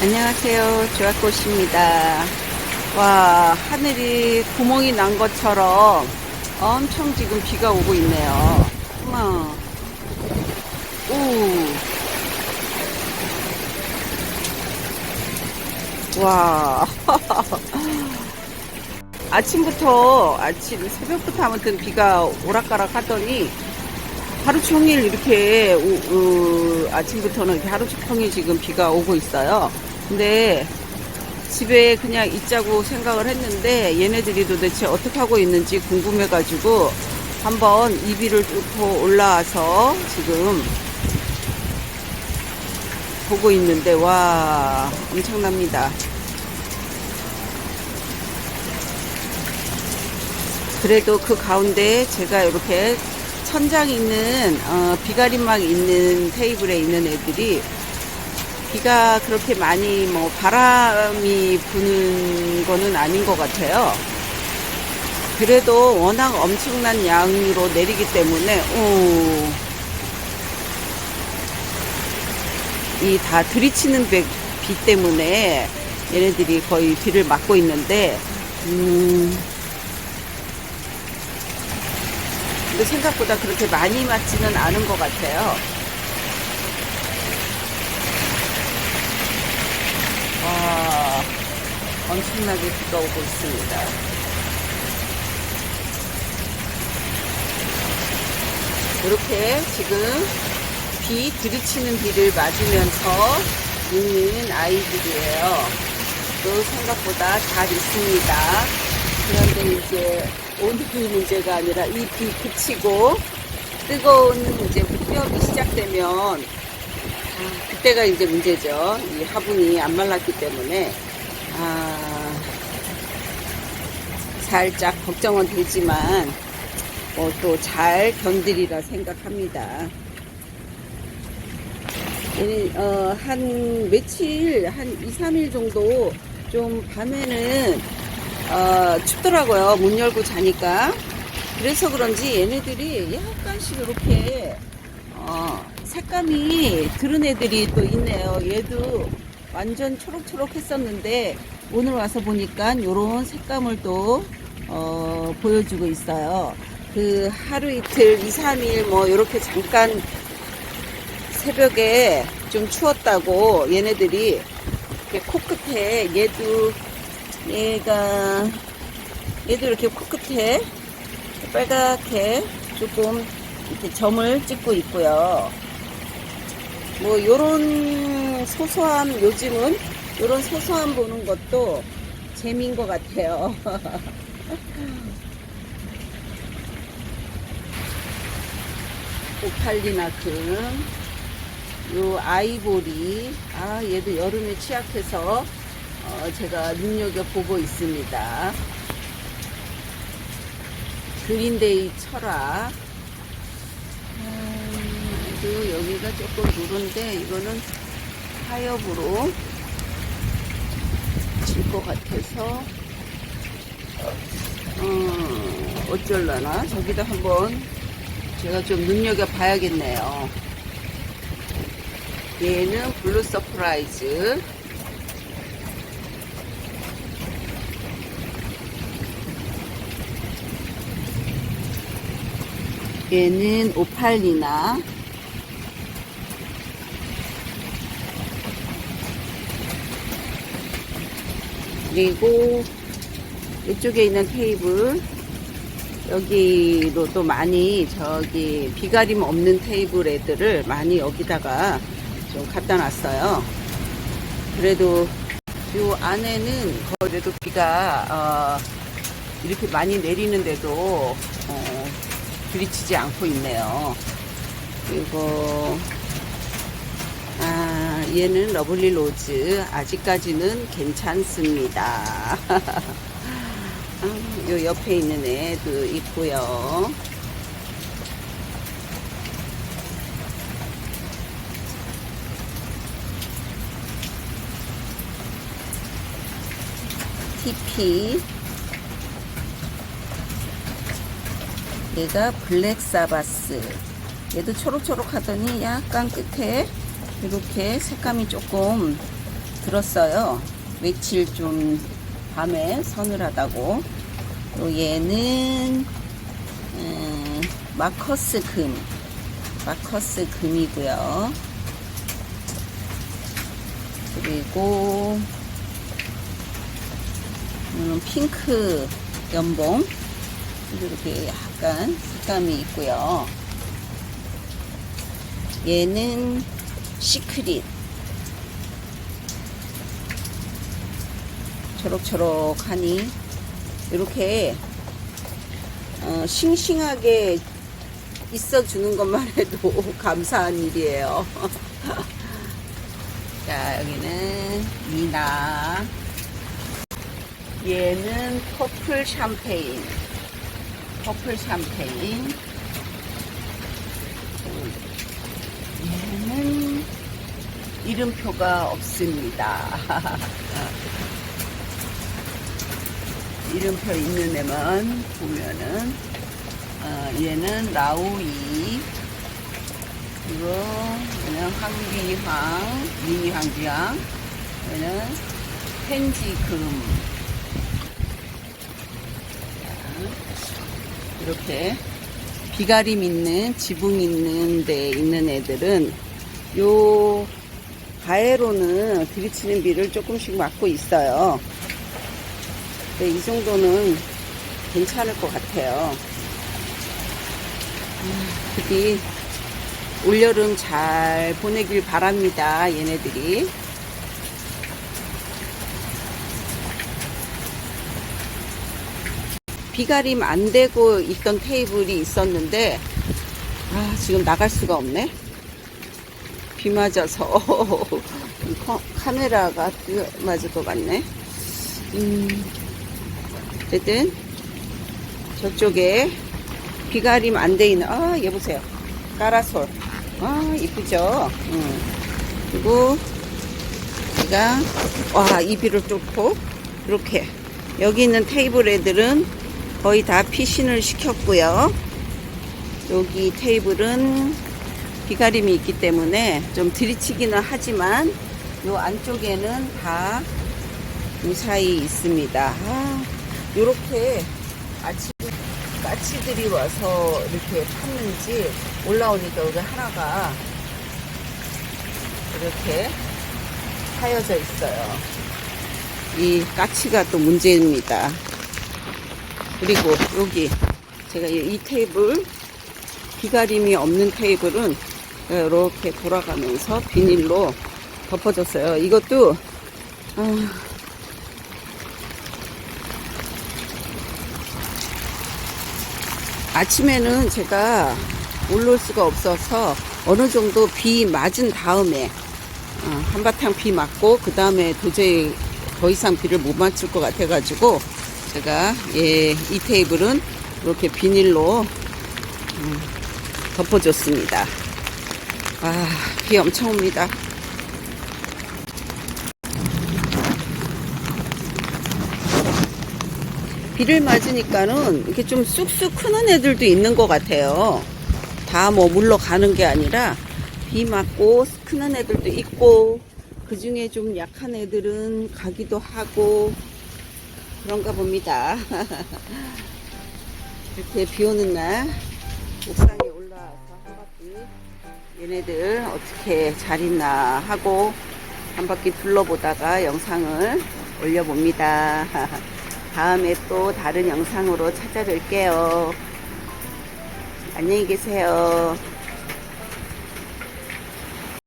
안녕하세요. 조약꽃입니다. 와, 하늘이 구멍이 난 것처럼 엄청 지금 비가 오고 있네요. 어머. 우. 와. 아침부터, 아침, 새벽부터 아무튼 비가 오락가락 하더니 하루 종일 이렇게 오- 어, 아침부터는 이렇게 하루 종일 지금 비가 오고 있어요. 근데 집에 그냥 있자고 생각을 했는데 얘네들이 도대체 어떻게 하고 있는지 궁금해가지고 한번 이비를 뚫고 올라와서 지금 보고 있는데 와 엄청납니다. 그래도 그 가운데 제가 이렇게 천장 있는 어, 비가림막 있는 테이블에 있는 애들이 비가 그렇게 많이 뭐 바람이 부는 거는 아닌 것 같아요. 그래도 워낙 엄청난 양으로 내리기 때문에 이 다 들이치는 비, 비 때문에 얘네들이 거의 비를 맞고 있는데 음, 근데 생각보다 그렇게 많이 맞지는 않은 것 같아요. 와, 엄청나게 비가 오고 있습니다. 이렇게 지금 비 들이치는 비를 맞으면서 있는 아이들이에요. 또 생각보다 잘 있습니다. 그런데 이제 오늘이 문제가 아니라 이 비 그치고 뜨거운 이제 무렵이 시작되면 아, 그때가 이제 문제죠. 이 화분이 안 말랐기 때문에 아, 살짝 걱정은 되지만 뭐 또 잘 견디리라 생각합니다. 어, 한 며칠 한 2, 3일 정도 좀 밤에는 어, 춥더라고요. 문 열고 자니까. 그래서 그런지 얘네들이 약간씩 이렇게 어, 색감이 들은 애들이 또 있네요. 얘도 완전 초록초록 했었는데 오늘 와서 보니까 이런 색감을 또 어, 보여주고 있어요. 그 하루 이틀, 2, 3일 뭐 이렇게 잠깐 새벽에 좀 추웠다고 얘네들이 코끝에 얘도 얘가 얘도 이렇게 코끝에 빨갛게 조금 이렇게 점을 찍고 있고요. 뭐 요런 소소함 요즘은 요런 소소함 보는 것도 재미인 것 같아요. 오팔리나큼 요 아이보리 아 얘도 여름에 취약해서 어, 제가 눈여겨 보고 있습니다. 그린데이 철학 음, 그 여기가 조금 누른데 이거는 타협으로 질 것 같아서 어, 어쩔라나 저기다 한번 제가 좀 눈여겨 봐야겠네요. 얘는 블루 서프라이즈. 얘는 오팔리나. 그리고 이쪽에 있는 테이블 여기로 또 많이 저기 비가림 없는 테이블 애들을 많이 여기다가 좀 갖다 놨어요. 그래도 요 안에는 그래도 비가 어, 이렇게 많이 내리는데도 어, 들이치지 않고 있네요. 그리고 아 얘는 러블리 로즈 아직까지는 괜찮습니다. 아, 요 옆에 있는 애도 있고요. TP 얘가 블랙 사바스 얘도 초록초록 하더니 약간 끝에 이렇게 색감이 조금 들었어요. 며칠 좀 밤에 서늘하다고. 또 얘는 음, 마커스 금, 마커스 금이고요. 그리고 음, 핑크 연봉 이렇게 약간 색감이 있고요. 얘는 시크릿. 초록초록하니 이렇게 어, 싱싱하게 있어 주는 것만 해도 감사한 일이에요. 자 여기는 미나. 얘는 퍼플 샴페인. 퍼플 샴페인. 얘는 이름표가 없습니다. 이름표 있는 애만 보면은 어, 얘는 라우이 그리고 얘는 황비황 미니 황비황 얘는 펜지금 자, 이렇게 비가림 있는 지붕 있는 데 있는 애들은 요 가해로는 들이치는 비를 조금씩 맞고 있어요. 근데 이 정도는 괜찮을 것 같아요. 음, 부디 올여름 잘 보내길 바랍니다. 얘네들이. 비가림 안 되고 있던 테이블이 있었는데 아 지금 나갈 수가 없네 비 맞아서. 커- 카메라가 뜨- 맞을 것 같네. 음, 어쨌든 저쪽에 비가림 안 돼 있는 아 얘 보세요. 까라솔. 아 이쁘죠? 음. 그리고 제가 와 이 비를 뚫고 이렇게. 여기 있는 테이블 애들은 거의 다 피신을 시켰고요. 여기 테이블은 비가림이 있기 때문에 좀 들이치기는 하지만 요 안쪽에는 다 무사히 있습니다. 아, 요렇게 아침 까치들이 와서 이렇게 팠는지 올라오니까 여기 하나가 이렇게 하여져 있어요. 이 까치가 또 문제입니다. 그리고 여기 제가 이, 이 테이블 비가림이 없는 테이블은 이렇게 돌아가면서 비닐로 덮어졌어요. 이것도 아, 아침에는 제가 올라올 수가 없어서 어느 정도 비 맞은 다음에 어, 한바탕 비 맞고 그 다음에 도저히 더 이상 비를 못 맞출 것 같아가지고 제가 예, 이 테이블은 이렇게 비닐로 음, 덮어줬습니다. 아, 비 엄청 옵니다. 비를 맞으니까는 이렇게 좀 쑥쑥 크는 애들도 있는 것 같아요. 다 뭐 물러가는 게 아니라 비 맞고 크는 애들도 있고 그 중에 좀 약한 애들은 가기도 하고 그런가 봅니다. 이렇게 비 오는 날 바퀴 얘네들 어떻게 잘 있나 하고 한 바퀴 둘러보다가 영상을 올려봅니다. 다음에 또 다른 영상으로 찾아뵐게요. 안녕히 계세요.